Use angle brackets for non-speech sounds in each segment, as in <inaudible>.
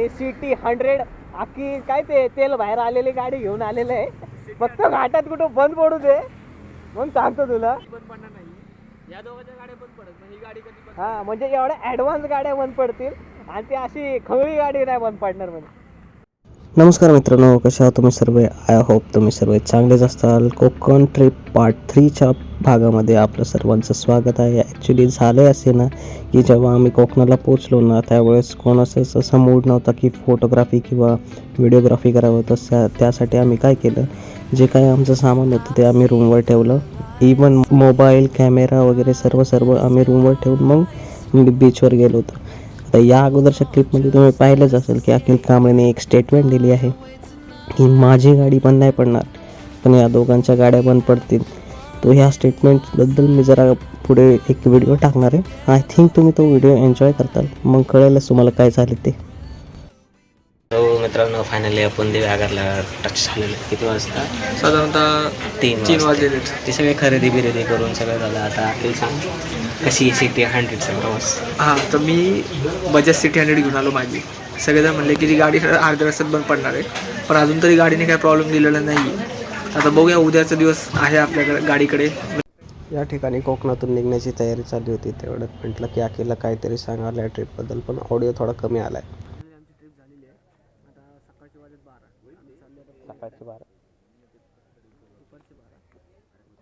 आणि city hundred आखी काय ते तेल बाहेर आलेली गाडी घेऊन आलेलं आहे. फक्त घाटात कुठं बंद पडू दे. मग सांगतो तुला. ही गाडी कधी बंद हा म्हणजे एवढ्या ॲडव्हान्स गाड्या बंद पडतील आणि ती अशी खवळी गाडी नाही बंद पडणार म्हणजे नमस्कार मित्रांनो कशा आहात तुम्ही सर्व? आय होप तुम्ही सर्व चांगलेच असताल कोकण ट्रिप पार्ट थ्रीच्या भागामध्ये आपलं सर्वांचं स्वागत आहे. ॲक्च्युली झालं असे ना की जेव्हा आम्ही कोकणाला पोचलो ना त्यावेळेस कोणाचं असा मूड नव्हता की फोटोग्राफी किंवा व्हिडिओग्राफी करावं तसं त्यासाठी आम्ही काय केलं? जे काय आमचं सामान होतं ते आम्ही रूमवर ठेवलं. इवन मोबाईल कॅमेरा वगैरे सर्व सर्व आम्ही रूमवर ठेवून मग बीचवर गेलो होतो. आता या अगोदरच्या क्लिपमध्ये तुम्ही पाहिलंच असेल की अखिल कांबळेने एक स्टेटमेंट दिली आहे की माझी गाडी पण नाही पडणार पण या दोघांच्या गाड्या बंद पडतील. तो ह्या स्टेटमेंटबद्दल मी जरा पुढे एक व्हिडिओ टाकणार आहे. आय थिंक तुम्ही तो व्हिडिओ एन्जॉय करताल. मग कळेलच तुम्हाला काय झाले ते. मित्रांनो फायनली आपण देव्यागरला टच झालेलं. आहे किती वाजता? साधारणतः तीन तीन वाजलेले. ते सगळे खरेदी बिरेदी करून सगळं झालं. आता अखिल सांग कशी सिटी हंड्रेडचा प्रवास? हां तर मी बजाज सिटी हंड्रेड घेऊन आलो माझी सगळेजण म्हणले की ती गाडी अर्ध्या रस्त्यात बंद पडणार आहे. पण अजून तरी गाडीने काही प्रॉब्लेम दिलेला नाही आता बघूया उद्याचा दिवस आहे आपल्याकडे गाडीकडे. या ठिकाणी कोकणातून निघण्याची तयारी चालली होती. तेवढ्यात म्हटलं की अखेरला काहीतरी सांगायला ट्रिपबद्दल पण ऑडिओ थोडा कमी आला आहे सकाळची बारा.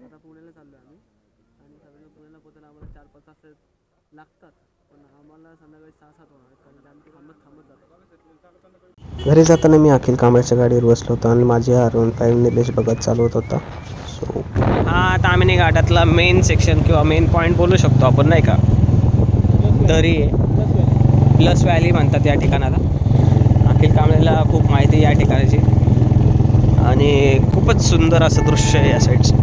आता पुण्याला चाललो आम्ही. आणि साधारण पुण्याला पोहोचायला आम्हाला चार पाच तास लागतात. पण आम्हाला संध्याकाळी सहा सात होणार कारण की आम्ही थांबत थांबत जातो. घरी जाताना मी अखिल कांबळ्याच्या गाडीवर बसलो होतो आणि माझी आर फाईव्ह निलेश बघत चालवत होता. सो हा तामिनी घाटातला मेन सेक्शन किंवा मेन पॉईंट बोलू शकतो आपण नाही का? दरी आहे. प्लस व्हॅली म्हणतात या ठिकाणाला. अखिल कांबळेला खूप माहिती आहे या ठिकाणाची. आणि खूपच सुंदर असं दृश्य आहे या साईडचं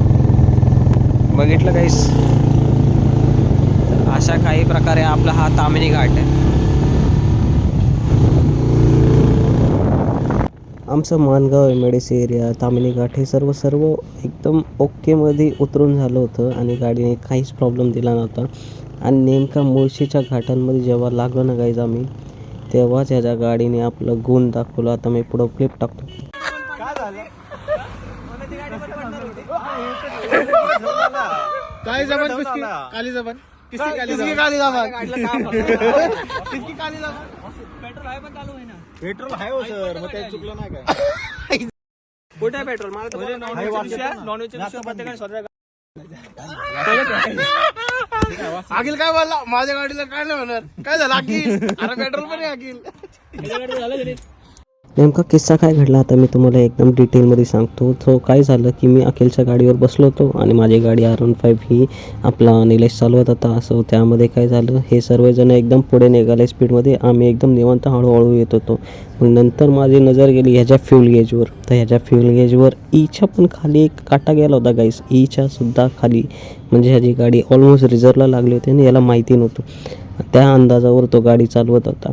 बघितलं काहीच तर अशा काही प्रकारे आपला हा तामिनी घाट आहे. आमचं मानगाव एम एरिया तामिनी घाट हे सर्व सर्व एकदम ओकेमध्ये उतरून झालं होतं आणि गाडीने काहीच प्रॉब्लेम दिला नव्हता. आणि नेमका मुळशीच्या घाटांमध्ये जेव्हा लागलो ना गाईज आम्ही तेव्हाच ह्याच्या गाडीने आपलं गुण दाखवलं. आता मी पुढं क्लिप टाकतो. काय जबान किसकी काली जबान. किसकी काली काली जबान? किसकी <laughs> काली जबान. पेट्रोल आहे पण चालू आहे ना पेट्रोल आहे हो सर. मग काही चुकलं नाही काय? कुठे आहे पेट्रोल? मला प्रत्येकाने स्वतः अखिल काय बोलला? माझ्या गाडीला काय नाही म्हणणार काय झालं अखिल? अरे पेट्रोल पण आहे अखिल. <laughs> नेमका किस्सा काय घडला आता मी तुम्हाला एकदम डिटेलमध्ये सांगतो. तो काय झालं की मी अखिलच्या गाडीवर बसलो होतो आणि माझी गाडी आर वन फाईव्ह ही आपला निलेश चालवत होता. असं त्यामध्ये काय झालं हे सर्वजण एकदम पुढे निघाले स्पीडमध्ये आम्ही एकदम निवांत हळूहळू येत होतो. मग नंतर माझी नजर गेली ह्याच्या फ्यूल गेजवर तर ह्याच्या फ्यूल गेजवर ईच्या पण खाली एक काटा गेला होता गाईस ईच्या सुद्धा खाली. म्हणजे ह्याची गाडी ऑलमोस्ट रिझर्वला लागली होती आणि याला माहिती नव्हतं. त्या अंदाजावर तो गाडी चालवत होता.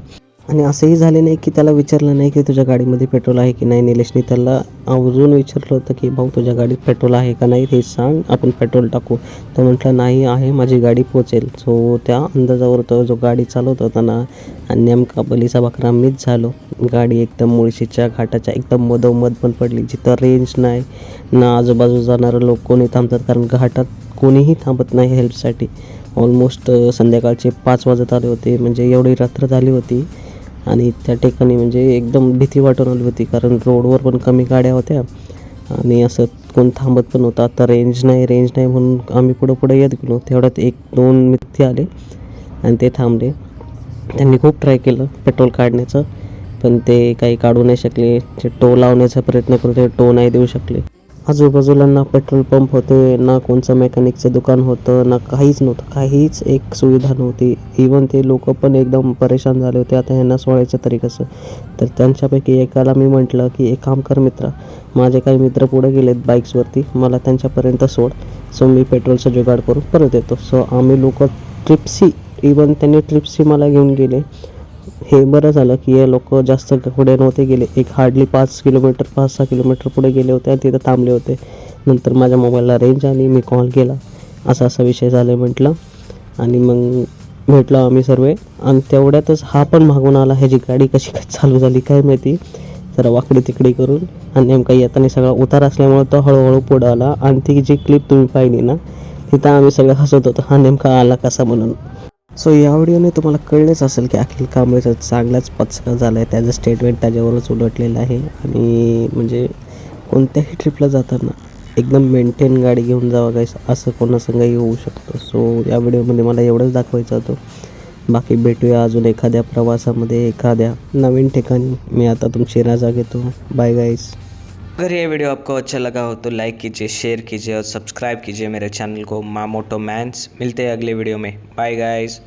आणि असंही झाले नाही की त्याला विचारलं नाही की तुझ्या गाडीमध्ये पेट्रोल आहे की नाही निलेशने त्याला आवर्जून विचारलं होतं की भाऊ तुझ्या गाडीत पेट्रोल आहे का नाही ते सांग आपण पेट्रोल टाकू. तो म्हटलं नाही आहे माझी गाडी पोचेल. सो त्या अंदाजावर तो जो गाडी चालवत होता ना आणि नेमका बलीचा बकरा मीच झालो. गाडी एकदम मुळशीच्या घाटाच्या एकदम मधोमध पण पडली जिथं रेंज नाही ना आजूबाजू जाणारे लोक कोणी थांबतात कारण घाटात कोणीही थांबत नाही हेल्पसाठी ऑलमोस्ट संध्याकाळचे पाच वाजत आले होते म्हणजे एवढी रात्र झाली होती. आणि त्या ठिकाणी म्हणजे एकदम भीती वाटून आली होती कारण रोडवर पण कमी गाड्या होत्या. आणि असं कोण थांबत पण होतं आता रेंज नाही रेंज नाही म्हणून आम्ही पुढं पुढे येत गेलो. तेवढ्यात एक दोन मित्र आले आणि ते थांबले. त्यांनी खूप ट्राय केलं पेट्रोल काढण्याचं पण ते काही काढू नाही शकले. ते टो लावण्याचा प्रयत्न करू ते टो नाही देऊ शकले. आजूबाजूला ना पेट्रोल पंप होते ना कोणचं मेकॅनिकचं दुकान होतं ना काहीच नव्हतं काहीच एक सुविधा नव्हती. इवन ते लोक पण एकदम परेशान झाले होते. आता यांना सोडायचं तरी कसं? तर त्यांच्यापैकी एकाला मी म्हटलं की एक काम कर मित्रा माझे काही मित्र पुढे गेलेत बाईक्सवरती मला त्यांच्यापर्यंत सोड. सो मी पेट्रोलचा जुगाड करून परत येतो. सो आम्ही लोक ट्रिप्सी इवन त्यांनी ट्रिप्सी मला घेऊन गेले. हे बरं झालं की हे लोक जास्त पुढे नव्हते गेले. एक हार्डली पाच किलोमीटर पाच सहा किलोमीटर पुढे गेले होते आणि तिथं थांबले होते. नंतर माझ्या मोबाईलला रेंज आली मी कॉल केला. असा असा विषय झाला म्हटलं. आणि मग भेटलो आम्ही सर्व. आणि तेवढ्यातच हा पण मागून आला ह्याची गाडी कशी काय चालू झाली काय माहिती? जरा वाकडी तिकडी करून. आणि नेमका येताना सगळा उतार असल्यामुळे तो हळूहळू पुढं आला. आणि ती जी क्लिप तुम्ही पाहिली ना तिथं आम्ही सगळं हसत होतो. हा नेमका आला कसा म्हणून? सो या व्हिडिओने तुम्हाला कळलेच असेल की अखिल कांबळेचा चांगलाच पचका झाला आहे त्याचं स्टेटमेंट त्याच्यावरच उलटलेलं आहे. आणि म्हणजे कोणत्याही ट्रिपला जाताना एकदम मेंटेन गाडी घेऊन जावा काय असं कोणासंगही होऊ शकतं. सो या व्हिडिओमध्ये मला एवढंच दाखवायचं होतं. बाकी भेटूया अजून एखाद्या प्रवासामध्ये एखाद्या नवीन ठिकाणी. मी आता तुमची राजा घेतो. बाय गाईस अगर ये वीडियो आपको अच्छा लगा हो तो लाइक कीजिए शेयर कीजिए और सब्सक्राइब कीजिए मेरे चैनल को मामोटो मैंस मिलते हैं अगले वीडियो में। Bye guys